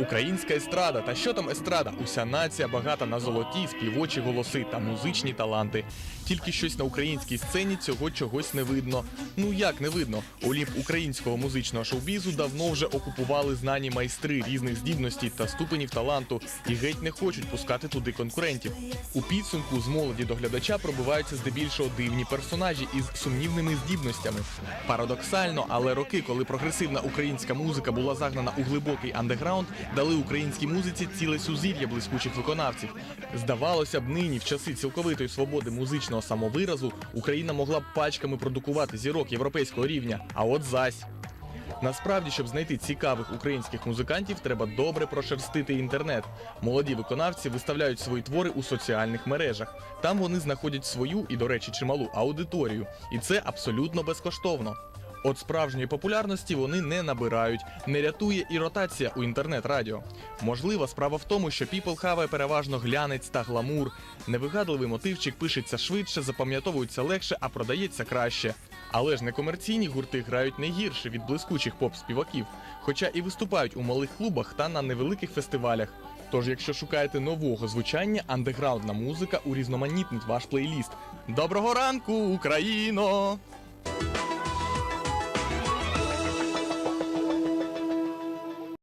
Українська естрада, та що там естрада? Уся нація багата на золоті, співочі голоси та музичні таланти. Тільки щось на українській сцені цього чогось не видно. Ну як не видно? Олімп українського музичного шоу-бізу давно вже окупували знані майстри різних здібностей та ступенів таланту і геть не хочуть пускати туди конкурентів. У підсумку з молоді до глядача пробиваються здебільшого дивні персонажі із сумнівними здібностями. Парадоксально, але роки, коли прогресивна українська музика була загнана у глибокий андеграунд, дали українській музиці ціле сузір'я блискучих виконавців. Здавалося б, нині, в часи цілковитої свободи музичного самовиразу, Україна могла б пачками продукувати зірок європейського рівня. А от зась. Насправді, щоб знайти цікавих українських музикантів, треба добре прошерстити інтернет. Молоді виконавці виставляють свої твори у соціальних мережах. Там вони знаходять свою і, до речі, чималу аудиторію. І це абсолютно безкоштовно. От справжньої популярності вони не набирають, не рятує і ротація у інтернет-радіо. Можливо, справа в тому, що People хаває переважно глянець та гламур. Невигадливий мотивчик пишеться швидше, запам'ятовується легше, а продається краще. Але ж некомерційні гурти грають не гірше від блискучих поп-співаків, хоча і виступають у малих клубах та на невеликих фестивалях. Тож, якщо шукаєте нового звучання, андеграундна музика урізноманітнить ваш плейліст. Доброго ранку, Україно!